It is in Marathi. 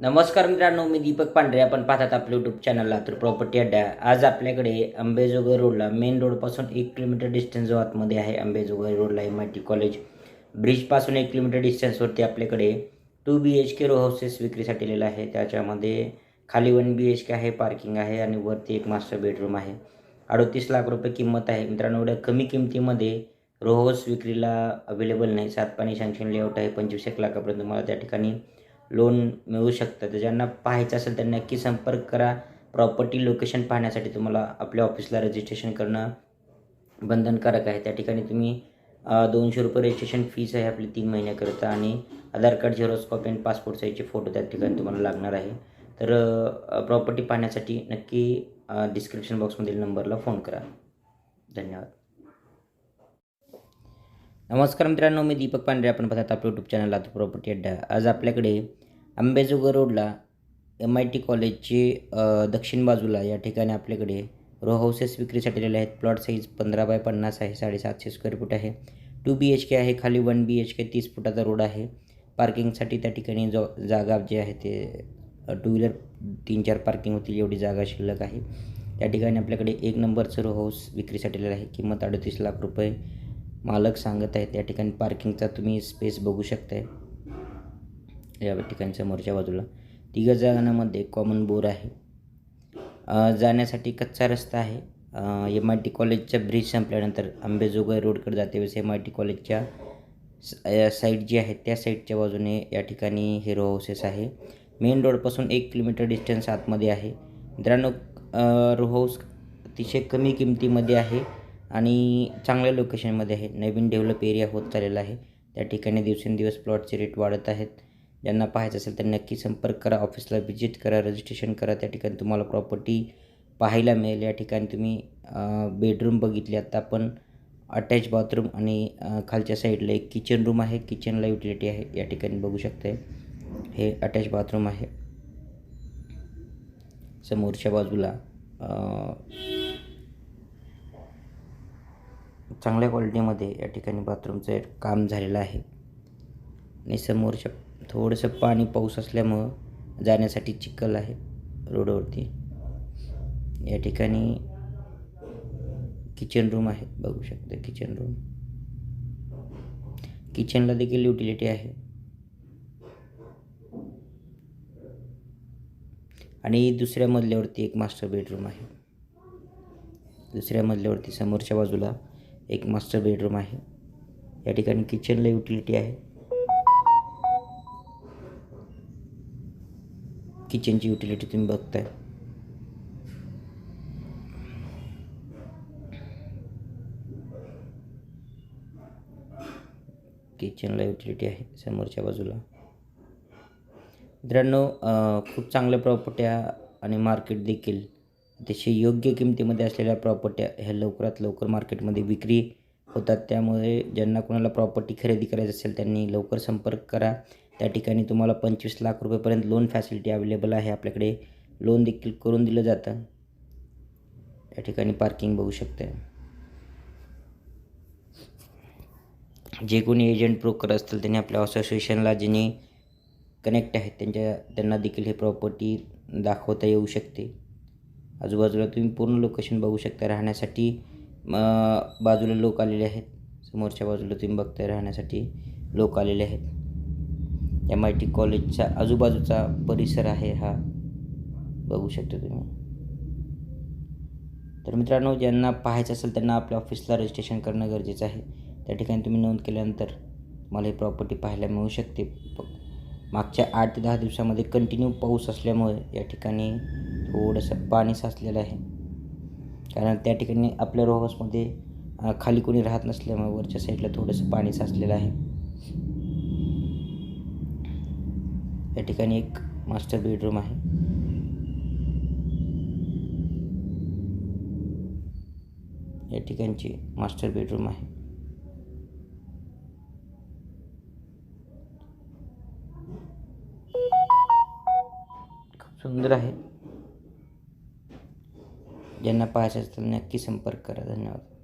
नमस्कार मित्रांनो मी दीपक पांढरे. आपण पाहतात आपलं यूट्यूब चॅनल लातूर प्रॉपर्टी अड्डा. आज आपल्याकडे अंबेजोगाई रोडला मेन रोडपासून एक किलोमीटर डिस्टन्स जो आतमध्ये आहे अंबेजोगाई रोडला एम आय टी कॉलेज ब्रिजपासून एक किलोमीटर डिस्टन्सवरती आपल्याकडे two B H K row houses विक्रीसाठी आलेलं आहे. त्याच्यामध्ये खाली वन बी एच के आहे पार्किंग आहे आणि वरती एक मास्टर बेडरूम आहे. अडतीस लाख रुपये किंमत आहे. मित्रांनो एवढ्या कमी किमतीमध्ये रो हाऊस विक्रीला अवेलेबल नाही. सात पाणी शँक्शन लेआउट आहे. पंचवीस एक लाखापर्यंत तुम्हाला त्या ठिकाणी लोन मिळू शकतं. तर ज्यांना पाहायचं असेल त्यांना नक्की संपर्क करा. प्रॉपर्टी लोकेशन पाहण्यासाठी तुम्हाला आपल्या ऑफिसला रजिस्ट्रेशन करणं बंधनकारक आहे. त्या ठिकाणी तुम्ही दोनशे रुपये रजिस्ट्रेशन फीस आहे आपली तीन महिन्याकरिता आणि आधार कार्ड झेरॉक्स कॉपी आणि पासपोर्ट साईजचे फोटो त्या ठिकाणी तुम्हाला लागणार आहे. तर प्रॉपर्टी पाहण्यासाठी नक्की डिस्क्रिप्शन बॉक्समधील नंबरला फोन करा. धन्यवाद. नमस्कार मित्रांनो मी दीपक पांढरे. आपण पाहतात आपलं यूट्यूब चॅनल लातूर प्रॉपर्टी अड्डा. आज आपल्याकडे आंबेजोगाई रोडला एम आय टी कॉलेजची दक्षिण बाजूला या ठिकाणी आपल्याकडे रो हाऊसेस विक्रीसाठी दिलेले आहेत. प्लॉट साईज पंधरा बाय पन्नास आहे साडेसातशे स्क्वेअर फूट आहे. टू बी एच के आहे खाली वन बी एच के तीस फुटाचा रोड आहे. पार्किंगसाठी त्या ठिकाणी जो जागा जे आहे ते टू व्हीलर तीन चार पार्किंग होतील एवढी जागा शिल्लक आहे. त्या ठिकाणी आपल्याकडे एक नंबरचं रो हाऊस विक्रीसाठी दिलेलं आहे. किंमत अडतीस लाख रुपये. मालक सांगत आहेत त्या ठिकाणी पार्किंगचा तुम्ही स्पेस बघू शकताय. या ठिकाणी समोरच्या बाजूला. तिघं जागांमध्ये कॉमन बोर आहे. जाण्यासाठी कच्चा रस्ता आहे. एम आय टी कॉलेजच्या ब्रिज संपल्यानंतर आंबेजोगाई रोडकडे जाते वेळेस एम आय टी कॉलेजच्या साईड जी आहे त्या साईडच्या बाजूने या ठिकाणी हे हाऊसेस आहे. मेन रोडपासून एक किलोमीटर डिस्टन्स आतमध्ये आहे. मित्रांनो रो हाऊस अतिशय कमी किमतीमध्ये आहे. आणि चांगल्या लोकेशनमध्ये आहे. नवीन डेव्हलप एरिया होत चाललेला आहे. त्या ठिकाणी दिवसेंदिवस प्लॉटचे रेट वाढत आहेत. ज्यांना पाहायचं असेल तर नक्की संपर्क करा ऑफिसला व्हिजिट करा रजिस्ट्रेशन करा. त्या ठिकाणी तुम्हाला प्रॉपर्टी पाहायला मिळेल. या ठिकाणी तुम्ही बेडरूम बघितले. आता आपण अटॅच बाथरूम आणि खालच्या साईडला एक किचन रूम आहे. किचनला युटिलिटी आहे. या ठिकाणी बघू शकते हे अटॅच बाथरूम आहे. समोरच्या बाजूला चांगल्या क्वालिटीमध्ये या ठिकाणी बाथरूमचं काम झालेलं आहे. आणि समोरच्या थोडंसं पाणी पाऊस असल्यामुळं जाण्यासाठी चिखल आहे रोडवरती. या ठिकाणी किचन रूम आहे बघू शकता किचन रूम. किचनला देखील युटिलिटी आहे. आणि दुसऱ्या मजल्यावरती एक मास्टर बेडरूम आहे. दुसऱ्या मजल्यावरती समोरच्या बाजूला एक मास्टर बेडरूम आहे. या ठिकाणी किचनला युटिलिटी आहे. किचनची युटिलिटी तुम्ही बघताय. किचनला युटिलिटी आहे समोरच्या बाजूला. मित्रांनो खूप चांगल्या प्रॉपर्ट्या आणि मार्केट देखील अतिशय योग्य किमतीमध्ये असलेल्या प्रॉपर्ट्या ह्या लवकरात लवकर मार्केटमध्ये विक्री होतात. त्यामुळे ज्यांना कोणाला प्रॉपर्टी खरेदी करायची असेल त्यांनी लवकर संपर्क करा. त्या ठिकाणी तुम्हाला पंचवीस लाख रुपयेपर्यंत लोन फॅसिलिटी अवेलेबल आहे. आपल्याकडे लोन देखील करून दिलं जातं. या ठिकाणी पार्किंग बघू शकते जे कोणी एजंट ब्रोकर असतील त्यांनी आपल्या असोसिएशनला ज्यांनी कनेक्ट आहेत त्यांच्या त्यांना देखील हे प्रॉपर्टी दाखवता येऊ शकते. आजूबाजूला तुम्ही पूर्ण लोकेशन बघू शकता राहण्यासाठी. बाजूला लोक आलेले आहेत. समोरच्या बाजूला तुम्ही बघताय राहण्यासाठी लोक आलेले आहेत. एम आय टी कॉलेजच्या आजूबाजूचा परिसर आहे हा. बघू शकता तुम्ही. तर मित्रांनो ज्यांना पाहायचं असेल त्यांना आपल्या ऑफिसला रजिस्ट्रेशन करणं गरजेचं आहे. त्या ठिकाणी तुम्ही नोंद केल्यानंतर तुम्हाला ही प्रॉपर्टी पाहायला मिळू शकते. मागच्या आठ ते दहा दिवसामध्ये कंटिन्यू पाऊस असल्यामुळे या ठिकाणी थोडंसं पाणी साचलेलं आहे. कारण त्या ठिकाणी आपल्या रो हाऊसमध्ये खाली कोणी राहत नसल्यामुळे वरच्या साईडला थोडंसं पाणी साचलेलं आहे. या ठिकाणी एक मास्टर बेडरूम आहे. या ठिकाणची मास्टर बेडरूम आहे. खूप सुंदर आहे. ज्यांना पाहायचं असेल तर नक्की संपर्क करा. धन्यवाद.